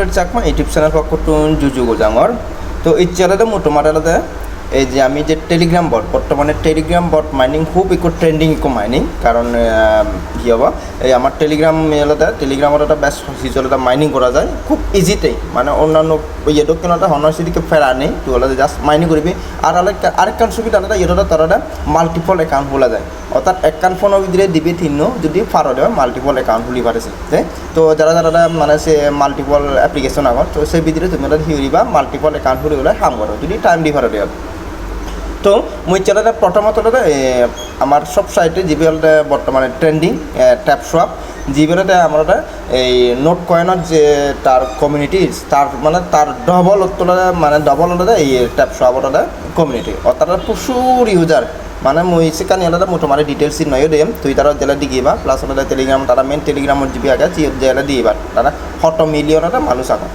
টুয়েট Chakma YouTube channel পক্ষ টুন জুজু গোজাঙর তো এই চ্যানেলে মোটামুটি এই যে আমি যে টেলিগ্রাম বট বর্তমানে টেলিগ্রাম বট মাইনিং খুব একটু ট্রেন্ডিং একটু মাইনিং কারণ কি হব? এই আমার টেলিগ্রাম এলাকা টেলিগ্রামের একটা বেশ হিজলতা মাইনিং করা যায়, খুব ইজিতেই মানে অন্যান্য ইয়েটো কেন একটা হনর সিটিকে ফেরা নেই, তুই হলে জাস্ট মাইনিং করবি। আর আরেক আরেকখান সুবিধা এটা ইয়েটা তারা মাল্টিপল অ্যাকাউন্ট খোলা যায়। অর্থাৎ একখান ফোনের ভিতরে দিবি তিন্ন যদি ফারো দেওয়া মাল্টিপল অ্যাকাউন্ট খুলি পারেছে তো। যারা যারা মানে সে মাল্টিপল অ্যাপ্লিকেশন আগত তো সেই ভিতরে তুমি হিউরিবা মাল্টিপল অ্যাকাউন্ট খুলি গ'লে কাম করো, যদি টাইম দি ফারো দেওয়া তো মই চ্যানেলে প্রথমত আমার সব সাইটে জিবিএলটা বর্তমানে ট্রেন্ডিং ট্যাপ সোয়াপ জিবিএলটা আমার এই নোট কয়েনের যে তার কমিউনিটি তার মানে তার ডবল তোলা মানে ডবল ওটা এই ট্যাপ সোয়াপ ওটা কমিউনিটি অর্থাৎ প্রচুর ইউজার মানে মই সেখানে আলাদা মোটামুটি ডিটেলস নয় দেম। তুই তারা জেলা দিগিবা প্লাস টেলিগ্রাম তারা মেন টেলিগ্রামত জিবি আগে জেলা দিবা তারা শত মিলিয়ন মানুষ আগত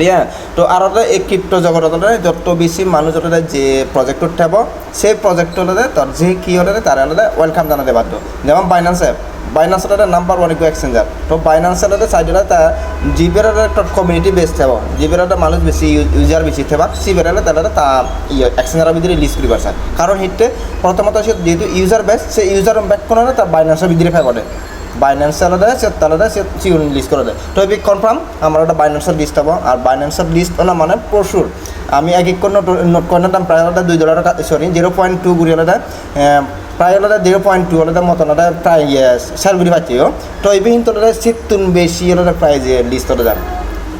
ঠিক তো আর এটা এই ক্রিপ্টো জগততে যত বেশি মানুষ যত যে প্রজেক্টত থাকব সেই প্রজেক্টতে তোর যে কি হলে তার হলে ওয়েলকাম জানাতে বাধ্য। যেমন বাইন্যান্স অ্যাপ বাইন্যান্সের একটা নাম্বার ওয়ান একটু এক্সচেঞ্জার তো বাইন্যান্সের একটা সাইডে তা জিবের একটা কমিউনিটি বেস থাকব জিবের একটা মানুষ বেশি ইউজার বেশি থাকবা সিবের হলে তাহলে তা এক্সচেঞ্জারের ভিতরে লিস্ট করি পারছে কারণ হিটে প্রথমত সে যেহেতু ইউজার বেস সেই ইউজার ব্যাক করে তার বাইন্যান্সের ভিতরে ফেবরে বাইন্যান্স আলাদা সে আলাদা সে চিউন লিস্ট করে তো এবার কনফার্ম আমার একটা বাইন্যান্সের লিস্ট হব আর বাইন্যান্সের লিস্ট না মানে প্রচুর। আমি এক এক করে নোট নোট কয়েনের দাম প্রায় আলাদা দুই dollar sorry zero point two গুড়ি আলাদা প্রায় আলাদা জিরো পয়েন্ট টু আলাদা মতন আলাদা প্রায় স্যার গুড়ি পাচ্ছিও তো এবার কিন্তু আলাদা সিতুন বেশি আলাদা প্রাইজ লিস্ট হলে যান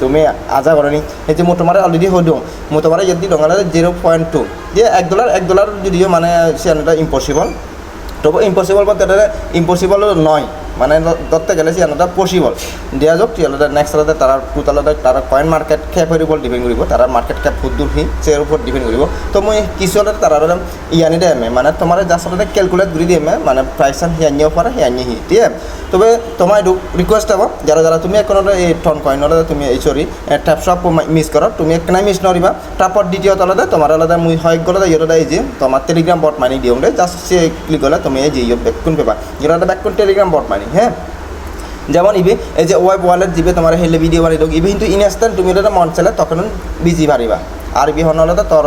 তুমি আজা করেনি। এই যে মোটামারে অলরেডি হইল মোটামারে যদি ডলার জিরো পয়েন্ট টু যে এক ডলার এক ডলার যদিও মানে সে ইম্পসিবল তবু ইম্পসিবল বলতে এটা ইম্পসিবল নয়। মানে ধরতে গেলে সে আলাদা পসিবল দিয়া যাক সে আলাদা নেক্সট আলাদা তারা টোটাল আলাদা তারা কয়েন মার্কেট ক্যাপের উপর ডিপেন্ড কৰিব। তারা মার্কেট ক্যাপ খুব দূর হি সে উপর ডিপেন্ড কৰিব। তো মই কিছু আলাদা তারা ইয়ানি দে এমে মানে তোমার জাস্ট আলাদা ক্যালকুলেট করে দিয়ে মানে প্রাইস হিয়ানিও পারে হিয়ানি হি আছে? তবে তোমার রিকোয়েস্ট হব যারা যারা তুমি এখন এই টন কয়েন আলাদা তুমি, এই সরি ট্যাপ সব মিস করো তুমি একখানে মিস নরিবা তারপর দ্বিতীয়ত আলাদা তোমার আলাদা মুই হয় গেলে ইয়েটা এই যে তোমার টেলিগ্রাম বট মানি দিও জাস্ট সে ক্লিক করলে তুমি এই যে ইয়ে ব্যাকুন পেবা। ইয়েটা ব্যাকুন টেলিগ্রাম বট মানি? হ্যাঁ? যেমন ইবে, এই যে ওয়েব ওয়ালেট দিবে, তোমার হেলে ভিডিও বানিয়ে দেবো ইবে কিন্তু ইনস্ট্যান্ট তুমি এটা মন চালে তখন বিজি পারিবা আর বি হন তো তোর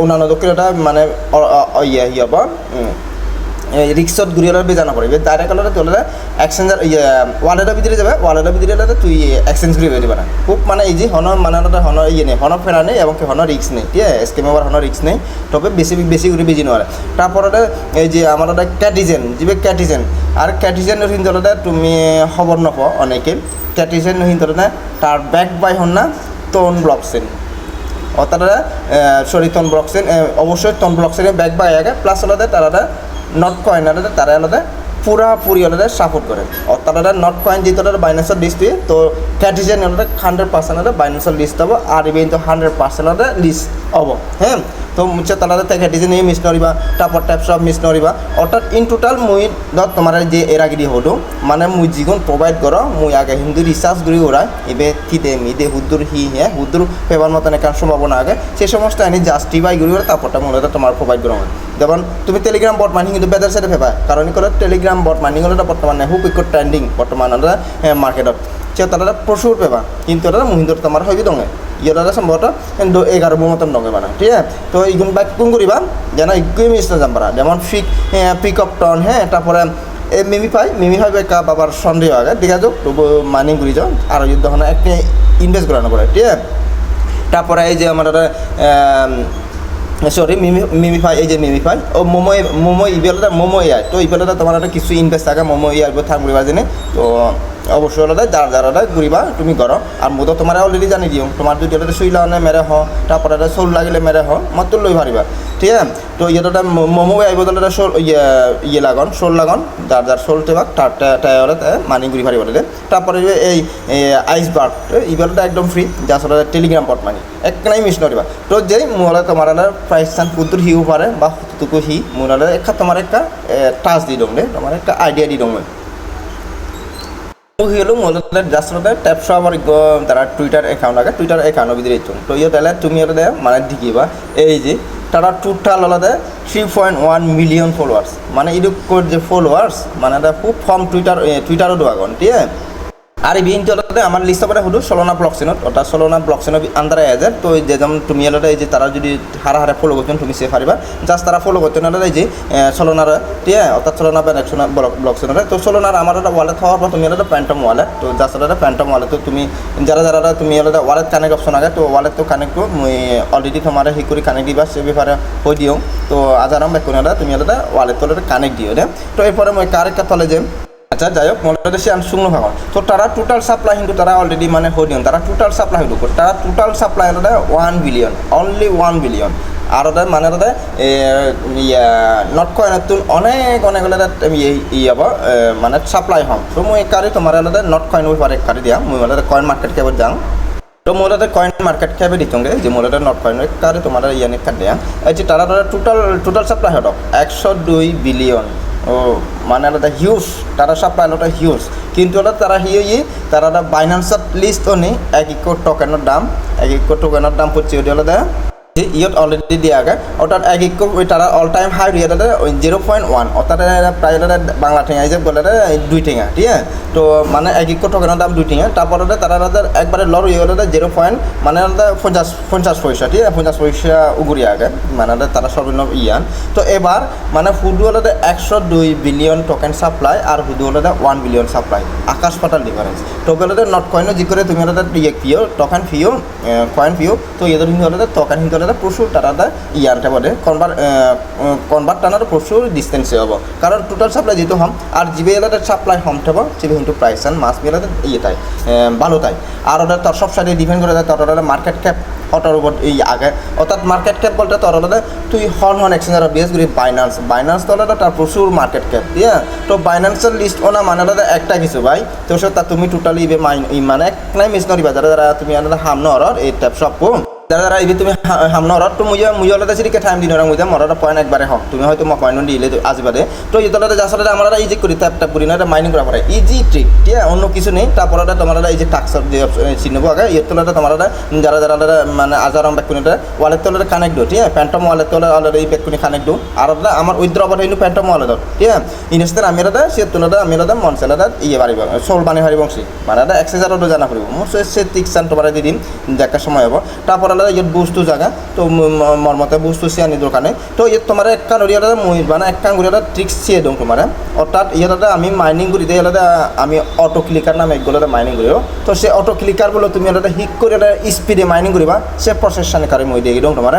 অন্যান্য দক্ষিণটা মানে ইয়ে ইয়ে হব রিক্সত ঘুরি হলে বেজানো পড়বে ডাইরেক্ট হলে তোলে এক্সচেঞ্জার ইয়ে ওয়ালেটের ভিতরে যাবে। ওয়ালেটের ভিতরে হলে তুই এক্সচেঞ্জ করে দিবে না। খুব মানে এই যে হন মানে হন ইয়ে নেই। হন ফেরা নেই এবং হন রিক্স নেই। ঠিক আছে? স্কিম আবার হন রিক্স নেই। তবে বেশি বেশি করে বেজি নোয়ারে তারপর এই যে আমার ওটা ক্যাটিজেন যিবে ক্যাটিজেন আর ক্যাটিজেনের হিন্দরতে তুমি খবর নপ অনেকে। ক্যাটিজেন হিন্দরতে তার ব্যাক বাই হন না টোন ব্লকসেন অর্থাৎ সরি তন ব্লকসেন অবশ্যই তন ব্লকসেনের ব্যাক বাই আগে প্লাস আলাদা তারা নট কয়েন আলাদা তারা আলাদা পুরাপুরি আলাদা সাপোর্ট করে। অর্থাৎ নট কয়েন যেহেতু আলাদা বাইন্যান্সের লিস্ট দিয়ে, তো ক্যাটিজেন আলাদা হান্ড্রেড পার্সেন্ট আলাদা বাইন্যান্সের লিস্ট হব আর ইভেন তো হান্ড্রেড পার্সেন্ট লিস্ট হব হ্যাঁ? তো মুছে তালাদা থেকে ক্যাটিজেন মিস নরিবা তারপর ট্যাপ সব মিস নরিবা অর্থাৎ ইন টোটাল মুই ধর তোমার যে এর আগে হতো মানে মুই যিগুণ প্রোভাইড কর, মুই আগে হিন্দু রিসার্চ করি ওরা, এবে থিদে মিদে হুদ্দুর হি হ্যাঁ হুদ্দুর পেবার মতন একটা সম্ভাবনা আগে। সেই সমস্ত এনে জাস্টিফাই করি ওরা, তারপরটা মূলত তোমার প্রোভাইড করা যেমন তুমি টেলিগ্রাম মাইনিং কিন্তু বেদার সাইডে ফেবা কারণ করে টেলিগ্রাম বট মাইনিং হলো বর্তমানে হুক ইকো ট্রেন্ডিং বর্তমান মার্কেটত সে তারা প্রচুর পেবা কিন্তু এটা মহিন্দ্র তোমার হইবি দঙে ইয়েটা সম্ভবত এগারো মতন দঙে বানা ঠিক আছে? তো ইগুন বাইক কোন করিবা যেন ইগুই মিস না যাম পারা যেমন ফিক পিক আপ টন হ্যাঁ তারপরে এ, মিমি পাই, মিমি হয় বেকা বাবার সন্দেহ আগে দেখা যাক তবু মাইনিং করি যাও। আর যদি তখন একটা ইনভেস্ট করানো পড়ে ঠিক আছে? তারপরে এই যে আমার সরি মিমি মিমি ফাই এই যে মিমি ফাই ও মোমো মোমো ইবেলাটা মোমো ইয়ার তো ইবেলাটা তোমার একটা কিছু ইনভেস্ট থাকে মোমো ইয়ার থাকবে বাজেনে জেনে তো অবশ্যই হলে যার যারা ঘুরিবা, তুমি করো। আর মতো তোমার অলরেডি জানি দিও, তোমার যদি এটা শুই লাগানে মেরে হ তারপরে এটা সোল লাগিলে মেরে হ মাত্র লই পারিবা। ঠিক আছে? তো ইয়েটা মোমো আইব এটা সোল ইয়ে ইয়ে লাগন সোল লাগন, যার যার সোল টেবাক টায়ারে মানি ঘুরি পারিব দে তারপরে এই আইস বার্ক ইবেলটা একদম ফ্রি যা আসলে টেলিগ্রাম পট মানি। একনাই মিস নরিবা তো যেই মোলা তোমার প্রাইস চান কুতুর হিও পারে বা তুকু হি মোলা একটা তোমার একটা টাচ দি দং দে, তোমার একটা আইডিয়া দি দং হলো মূলত জাস্ট ট্যাপসো আমার তারা টুইটার অ্যাকাউন্ট আগে টুইটার অ্যাকাউন্ট বিদি ইচ্ছুন তো ইয়ে তাহলে তুমি ওটা মানে দেখিবা, এই যে তারা টোটাল আলাদা three point one million followers মানে এরকম যে ফলোয়ার্স মানে এটা খুব কম টুইটার টুইটারও দোয়াগন ঠিক আছে? আর এই বিহিন তলতে আমার লিস্ট পরে হলো ষোলোনা ব্লক চেনত অর্থাৎ ষোলোনা ব্লক চেনত আন্দারে এজের তো এই যেমন তুমি এলাকা এই যে তারা যদি হারা হারা ফলো করতেন তুমি সে পারিবা জাস্ট তারা ফলো করতেন এলাকা এই যে ঠিক আছে? অর্থাৎ ষোলোনা বা একশো ব্লক ব্লক চেনত তো ষোলোনার আমার একটা ওয়ালেট হওয়ার পর তুমি এলাকা প্যান্টম ওয়ালেট তো জাস্ট এলাকা প্যান্টম ওয়ালেট তো তুমি যারা যারা তুমি এলাকা ওয়ালেট কানেক্ট অপশন আগে তো ওয়ালেট তো কানেক্ট করো মুই অলরেডি তোমার হি করে কানেক্ট দিবা সে ব্যাপারে হয়ে দিও। তো আজ আজারাম বেকুন তুমি এলাকা ওয়ালেট তো কানেক্ট দিও তো এরপরে মই কারেক্ট তলে যে আচ্ছা যাই হোক, মনে সে আমি শুকনো ভাগন তো তারা টোটাল সাপ্লাই কিন্তু তারা অলরেডি মানে হদিয়ন তারা টোটাল সাপ্লাই হইব তারা টোটাল সাপ্লাই হলে one billion only one billion আর ওদের মানে ইয়া নট কয়েন তুন অনেক অনেক হলে ই হব মানে সাপ্লাই হম। তো মই কারি তোমার হলে নট কয়েন ওই পারে দিয়া মই হলে কয়েন মার্কেট কেবল যাওঁ তো মোলাতে কয়েন মার্কেট খেয়ে দিতঙ্গে, যে মোলাতে নট কয়েন কারে তোমার ইয়ানে এই যে তারা টোটাল টোটাল সাপ্লাই হটক একশো দুই বিলিয়ন মানে এটা হিউজ তারা সাপ্লাই ওটা হিউজ কিন্তু ওটা তারা হিয়ে তারা বাইনান্সার লিস্ট অনি এক ইকো টোকেনের দাম, এক ইকো টোকেনের দাম পড়ছে ওটা হলো ইয়ত অলরেডি দিয়া আগে অর্থাৎ এক ইকো তারা অল টাইম হাই রিয়া ওই জিরো পয়েন্ট ওয়ান অর্থাৎ প্রায় বাংলা ঠেঙা হিসেবে বলে দুই ঠেঙা, ঠিক আছে? তো মানে এক ইকো টোকেনের দাম দুই ঠেঙা। তারপরে তারা একবারে লর ইয়ে হলে জিরো পয়েন্ট মানে পঞ্চাশ পঞ্চাশ পয়সা ঠিক আছে? পঞ্চাশ পয়সা উগুরি আগে মানে তারা সর্বনিম্ন ইয়ান। তো এবার মানে হুডু হলে একশো দুই বিলিয়ন টোকেন সাপ্লাই আর হুডু হলে ওয়ান বিলিয়ন সাপ্লাই আকাশ পাতাল ডিফারেন্স টোকেন হলে নট কয়েনও জি করে তুমি হলে ইয়ে ফিও টোকেন ফিও কয়েন ফিও তো এদের হিন্দু হলে টোকেন হিন্দু হলে প্রচুর তারা ইয়ানটা বলে কনভার্ট কনভার্ট টানার প্রচুর ডিস্টেন্সে হব। কারণ টোটাল সাপ্লাই যেহেতু হম, আর জিবি এলাকা সাপ্লাই হম থাকব জিবি কিন্তু প্রাইস আন মাছ মেলাতে ইয়ে তাই ভালো তাই। আর ওটা তোর সব সাইডে ডিপেন্ড করে তোর ওটা মার্কেট ক্যাপ অটোর উপর এই আগে। অর্থাৎ মার্কেট ক্যাপ বলতে তোর ওটা তুই হন হন এক্সচেঞ্জার বেস করি বাইন্যান্স বাইন্যান্স তো ওটা তার প্রচুর মার্কেট ক্যাপ দিয়ে তো বাইন্যান্সের লিস্ট ওনা মানে ওটা একটা কিছু ভাই, তো সে তা তুমি টোটালি মানে এক নাই মিস নরিবা যারা যারা তুমি হাম নর এই ট্যাপ সব যারা যারা ইবি তুমি হামনা হরত তো মুইয়া মুইয়া লতা সিরি কে টাইম দিন মুইয়া মরার পয়েন্ট একবারে হক তুমি হয়তো মই পয়েন্ট দিলে আজিবাদে তো ইতলাতে যা আসলে আমরা ইজি করি ট্যাপ ট্যাপ করি না মাইনিং করা পড়ে ইজি ট্রিক ঠিক অন্য কিছু নেই। তারপরে তোমার এই যে টাক্সার যে চিনবো আগে ইয়ের তোলাতে তোমার যারা যারা মানে আজারম ব্যাকুনিটা ওয়ালেট তোলাতে কানেক্ট দিও, ঠিক প্যান্টম ওয়ালেট তোলা অলরেডি এই ব্যাকুনি কানেক্ট দিও। আর আমার উইথড্র আবার হইল প্যান্টম ওয়ালেট ঠিক ইনস্টার আমি এটা সে তোলাতে আমি এটা মনসেলাটা ইয়ে বাড়িব সোল বানি হারি বংশী মানে এটা এক হাজারও জানা পড়ব মোর সে টিকসান তোমার দিয়ে দিম দেখার সময় হব। তারপর ইয়ে বস্তু জায়গা তো মোর মতে বস্তু চিয়ানি দোকানে। তো ইয়াত তোমার এক কান উড়িয়াতে মই মানে এক কান উড়িয়াতে ট্রিক্স চিয়ে দিওঁ তোমার অর্থাৎ ইয়াতে আমি মাইনিং করি দিয়ে, ইয়াতে আমি অটো ক্লিকার নামে একগুলোতে মাইনিং করিও তো সে অটো ক্লিকারগুলো তুমি ইয়াতে হিক করে স্পিডে মাইনিং করিবা সে প্রসেস সানিকারে মই দিয়ে দিওঁ তোমার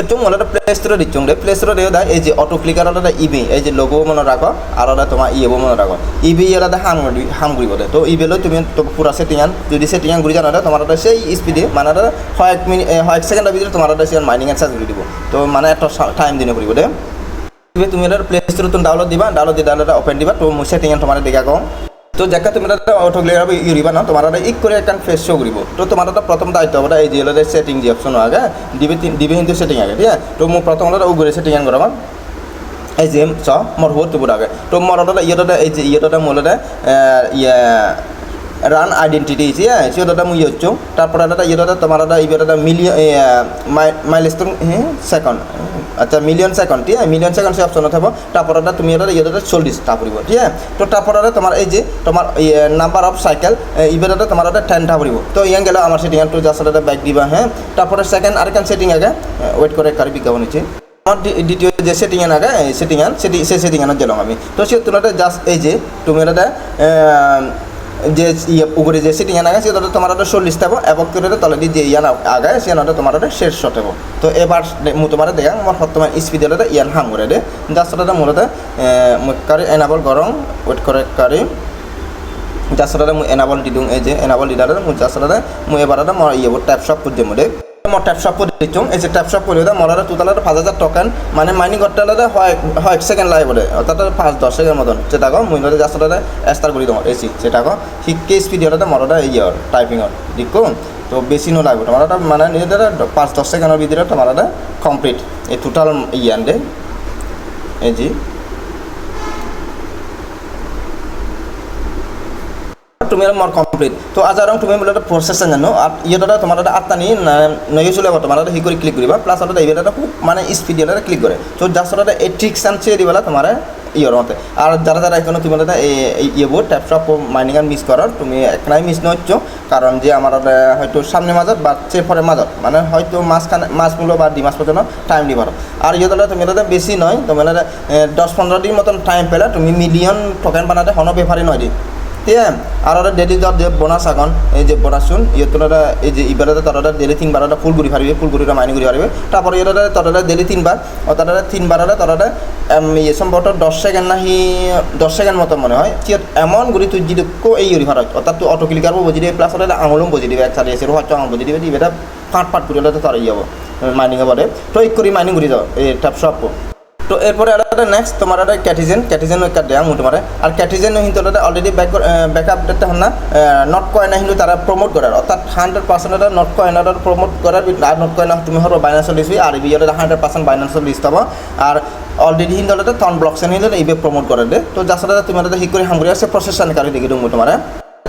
হচ্ছে মনে প্লে স্টোরে দিচ্ছ প্লে স্টোরে দেয় এই যে অটো ক্লিকার ওটা ইবি এই যে লোগো মনে রাখো, আর ওটা তোমার ইয়েবো মনে রাখো। ইবি এটা হাম হাম ঘুরি বলে। তো ইবেলো তুমি তো পুরা সেটিং আন, যদি সেটিং আন ঘুরি জানো তোমার ওটা সেই স্পিডে মানে কয়েক মিনিট কয়েক সেকেন্ডের ভিতরে তোমার ওটা সেই মাইনিং এর ঘুরি দিব। তো মানে একটা টাইম দিনে ঘুরিব দে তুমি এটা প্লে স্টোরে তুমি ডাউনলোড দিবা ডাউনলোড দিয়ে ডাউনলোড ওপেন দিবা। তো সেটিং আন তোমার দেখা কম তো যাকে তুমি অটো ক্লিয়ার ইউরিবা না? তোমার ইক করে একটা ফেস শো করিব তো তোমার প্রথম দায়িত্ব হবে এই জিএল সেটিং যে অপশন আগে দিবে দিবে হিন্দু সেটিং আগে, ঠিক আছে? তো মো প্রথম ও উগরে সেটিং আন করাম এই যে, চ মর বহুত তো আগে। তো মোর ইয়েটা এই যে মোলতে ইয়ে রান আইডেন্টিটি ইসি হ্যাঁ সে দাদা মুই হচ্ছ তারপরে ইয়ে দাদা তোমার ইয়ে দাদা মিলিয়ন মাইলস্টোন হ্যাঁ সেকেন্ড আচ্ছা মিলিয়ন সেকেন্ড ঠিক আছে মিলিয়ন সেকেন্ড সে অপশন থাকব তারপরে দাদা তুমি ইয়ে দাদা চল্লিশ টা পড়ব ঠিক আছে তো তারপরে দাদা তোমার এই যে তোমার নাম্বার অফ সাইকেল দাদা তোমার দাদা টেনটা পড়ব তো ইয়ান গেল আমার সেটিং টু জাস্ট দাদা ব্যাক দিবা হ্যাঁ তারপরে সেকেন্ড আরেকখান সেটিং আগে ওয়েট করে কারি বিজ্ঞাপন হচ্ছে আমার দ্বিতীয় যে সেটিং আন আগে সেটিং আন সেটি সে সেটিং আনার গেলাম আমি তো সে তুলনাতে জাস্ট এই যে তুমি দাদা যে ইয়ে উপরে যে সিটিং ইয়ান গেছে ওটা তোমার ওটা চল্লিশ থাকব এবং কুরের তলে দিয়ে যে ইয়ান আগায়, সে ওটা তোমার ওটা শেষ শটেব তো এবার মু তোমার দেখা আমার বর্তমান স্পিডে ওটা ইয়ান হাম করে দে। জাস্ট ওটা মূলত কারি এনাবল গরম ওয়েট করে কারি। জাস্ট ওটা মু এনাবল দিদুং এই যে এনাবল দিদারে দাদা মু জাস্ট ওটা মু এবার ওটা ইয়ে ট্যাপ সব করে দিম মই করে দিচ্ছুম এই যে ট্যাপ শপ করে দেয় মরাটা তোতালাটা পাঁচ হাজার টোকেন মানে মাইনিং করতে হয় হয় সেকেন্ড লাগে বলে। অর্থাৎ পাঁচ দশ সেকেন্ড মতন। সেটা কো মুই নদী জাস্ট ওটা এস্টার করে দিও এসি সেটা কো শিখকে স্পিড হলে মরাটা ইয়ে টাইপিংর দিকো তো বেশি নো লাগবে। তোমার মানে নিজেদের পাঁচ দশ সেকেন্ডের ভিতরে তোমার কমপ্লিট এই টোটাল দে। এই জি তুমি মর কমপ্লিট তো আজ আর তুমি বলে প্রসেস জানো? আর ইয়েটা তোমার আটটা নি নয় চলে যাব তোমার হি করে ক্লিক করিবা প্লাস ওটা এইটা খুব মানে স্পিড এটা ক্লিক করে তো জাস্ট ওটা এই ট্রিক্স আনছে দিবেলা তোমার ইয়ের মতে। আর যারা যারা এখনও তুমি ইয়েবো ট্যাপশপ মাইনিং আর মিস করার তুমি একলাই মিস নচ্ছ কারণ যে আমার হয়তো সামনে মাজত বা চে পরে মাজত। মানে হয়তো মাঝখানে মাছগুলো বা দুই মাস পর্যন্ত টাইম দিব আর ইয়ে তাহলে তুমি তাহলে বেশি নয় তুমি তাহলে দশ পনেরো দিন মতন টাইম পেলে তুমি মিলিয়ন টোকেন বানাতে হন বেফারি নয় দি আছে আর ওরা ডেলি যত যে বোনাস আগন এই যে বোনাস শুন ইয়ে তোরা এই যে ইবারে তোরা ডেলি তিনবার ওরা ফুল ঘুরি পারবে ফুল ঘুরিটা মাইনি ঘুরি পারবে তারপরে এরা তোরা ডেলি তিনবার ও তারা তিনবার ওরা তোরা ইয়ে সম্ভবত দশ সেকেন্ড নাহি দশ সেকেন্ড মতো মনে হয়। ঠিক এমন ঘুরি তুই যদি কো, এই ঘুরি ভারত অর্থাৎ তুই অটো ক্লিকার বুঝি দিবে প্লাস ওরা আঙুলও বুঝি দিবে, এক সারি এসে হয়তো আঙুল বুঝি দিবে দিবে এটা ফাঁট, ফাট করে তো তারা ইয়ে মাইনিংয়ে বলে তো এই করি মাইনিং ঘুরি যাও এই ট্যাপ সব তো এরপরে একটা নেক্সট তোমার একটা ক্যাটিজেন ক্যাটিজেন একটা দেয়া মু তোমার আর ক্যাটিজেন কিন্তু অলরেডি ব্যাক ব্যাক আপ ডেটটা হন না। নট কয়েন কিন্তু তারা প্রমোট করার অর্থাৎ হান্ড্রেড পার্সেন্ট এটা নট কয়েন প্রমোট করার আর নট কয়েন তুমি হলো বাইন্যান্সিয়াল লিস্ট আর বি এটা হান্ড্রেড পার্সেন্ট বাইন্যান্সিয়াল লিস্ট হব আর অলরেডি হিন্দু থন ব্লকসেন হিন্দু এইভাবে প্রমোট করে দে। তো যার সাথে তুমি এটা হি করে হামগুড়ি আছে প্রসেসান কারি দেখি তুমি তোমার।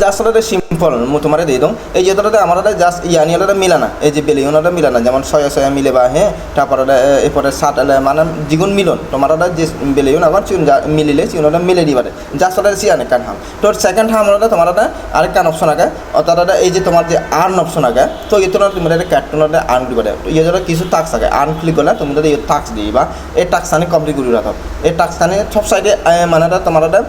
আসলে সিম্পল তোমার দিয়ে দিম। এই যে তোরা আমার জাস্ট ইয়ানি ওটা মিলা না। এই যে বেলিয়ন ওটা মিলা না। যেমন ছয় ছয় মিলে বা হ্যাঁ তারপরে এরপরে সাত মানে দ্বিগুণ মিলন। তোমার ওটা যে বেলিয়ন আবার চিউন মিলিলে চিউন ওটা মিলে দিবারে জাস্ট ওটা সিয়ানে কান হাম। তো সেকেন্ড হাম ওটা তোমার ওটা আরেক কান অপশন আগে। অর্থাৎ ওটা, এই যে তোমার যে আর্ন অপশন আগে, তো এই তোমার তুমি এটা ক্যাটন ওটা আর্ন দিবারে ইয়ে যেটা কিছু টাক্স আগে। আর্ন ক্লিক করলে তুমি এই টাক্স দিবা। এই টাক্স আনি কমপ্লিট করে রাখো। এই টাক্স আনি সব সাইডে মানে ওটা তোমার ওটা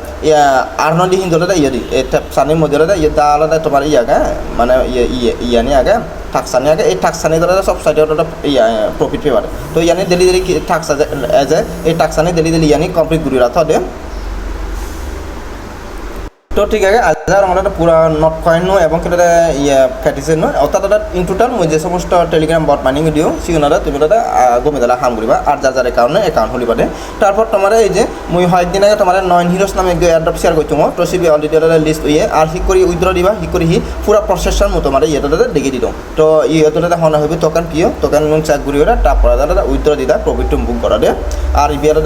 আর্ন দি হিন্দু ইয়ে দি এই টাক্সানির মধ্যে ওটা ইয়েটা আলাদা তোমার ইয়াকে মানে ইয়ে ইয়ে ইয়ানি আগে টাক্সানি আগে এই টাক্সানি ধরে সব সাইডে ওটা ইয়া প্রফিট পেয়ে তো ইয়ানি ডেলি ডেলি টাক্স এজ এ এই টাক্সানি ডেলি ডেলি ইয়ানি কমপ্লিট ঘুরি রাখা তো ঠিক আছে আজার আমার পুরা নট কয়েন নয় এবং সেটা ইয়ে কাটিছে নয় অর্থাৎ এটা ইন টোটাল মই যে সমস্ত টেলিগ্রাম বট মাইনিং দিও সিগুনারা তুমি এটা গমে দিলা হাম করিবা, আর যার যার কারণে একাউন্ট হলি পারে তারপর তোমার এই যে, মুই হয়দিন আগে তোমার নয়ন হিরোস নামে এয়ারড্রপ শেয়ার করছ তো সিবি অলরেডি এটা লিস্ট ইয়ে আর হি করি উইথড্র দিবা হি করি হি পুরা প্রসেসর মতো তোমার ইয়েটা দেখে দিত তো ইয়েটা হনা হবে তোকান কিয়? তোকান নুন চেক করি ওটা তারপর দাদা উইথড্র দিদা প্রফিট বুক করা দে। আর ইবিয়ার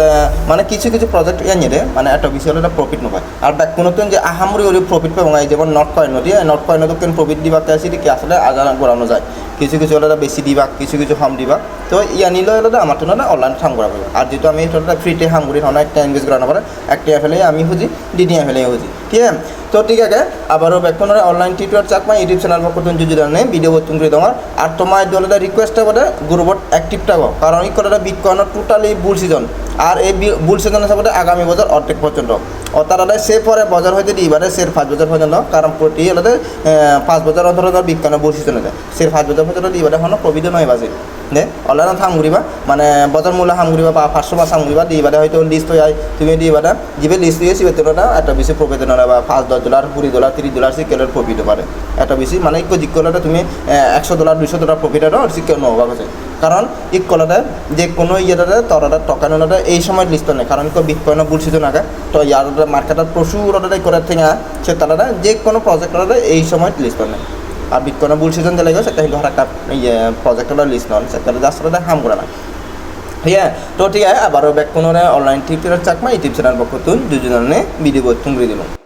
মানে কিছু কিছু প্রজেক্ট নিয়ে মানে একটা এটা প্রফিট নপায় আর ব্যাক কোনো যে আহামরি ওই প্রফিট পাবো এই যেমন নট কয়েন দিয়ে নট কয়েন কেন প্রফিট দিবা কে আসলে আজান করানো যায় কিছু কিছু ওটা বেশি দিবা, কিছু কিছু কম দিবা। তো ইয়া নিলে হলে আমার তো না অনলাইন হাম করা পাবে আর যেহেতু আমি ফ্রিতে হাম করি হন একটা এনগেজ করানো পারে একটা ফেলে আমি খুঁজি ডিডি ফেলে খুঁজি। ঠিক আছে? তো ঠিক আছে, আবারও বেক্ষণ অনলাইন টিউটার চাক মা ইউটিউব চ্যানেল পক্ষ থেকে যদি জানে ভিডিও বর্তন করে তোমার। আর তোমার দলের রিকোয়েস্টটা বলে গ্রুপত অ্যাক্টিভ থাকো, কারণ এই করে বিটকয়েনের টোটালি বুল সিজন আর এই বুল সিজনের সাথে আগামী বছর অর্ধেক পর্যন্ত। অর্থাৎ সে পরে বাজার হইতে দিবারে সের পাঁচ বছর পর্যন্ত। কারণ প্রতি হলে পাঁচ বছর অন্তর বিজ্ঞানের বুল সিজন দেয় সের পাঁচ বছর পর্যন্ত দিবারে হনো প্রবিধ নয় বাজে। দে অনলাইন হাম মানে বজার মূল্য হাম বা পাঁচশো মাস হাম ঘুরিবা দিবারে হয়তো লিস্ট হয়ে যায় তুমি দিবারে যিবে লিস্ট দিয়ে সিবে তোরা একটা বেশি প্রফিট নয় বা পাঁচ দশ ডলার কুড়ি ডলার তিরিশ ডলার সিকেলের প্রফিট পারে একটা বেশি মানে একটু জিজ্ঞাসা তুমি একশো ডলার দুশো ডলার প্রফিট আরও সিকেল নহবা গেছে কারণ ই কলাটা যে কোনো ইয়েটাতে তরাটা টকা নলাটা এই সময় লিস্ট নেই। কারণ কেউ বিটকয়েন বুলছিত নাগে তো ইয়ার মার্কেটত প্রচুর অর্ডার করার থেকে সে তারা যে কোনো প্রজেক্ট এই সময় লিস্ট নেই। আর বিটকয়েন বুল সিজন যে লাগে সেটা হলো একটা ইয়ে প্রজেক্ট লিস্ট নন সেটা জাস্ট হাম করে। না ঠিক আছে? তো ঠিক আছে, আবারও ব্যাক কোনো online tip Chakma YouTube channel পক্ষ তুন দুজনে ভিডিও করে দিলাম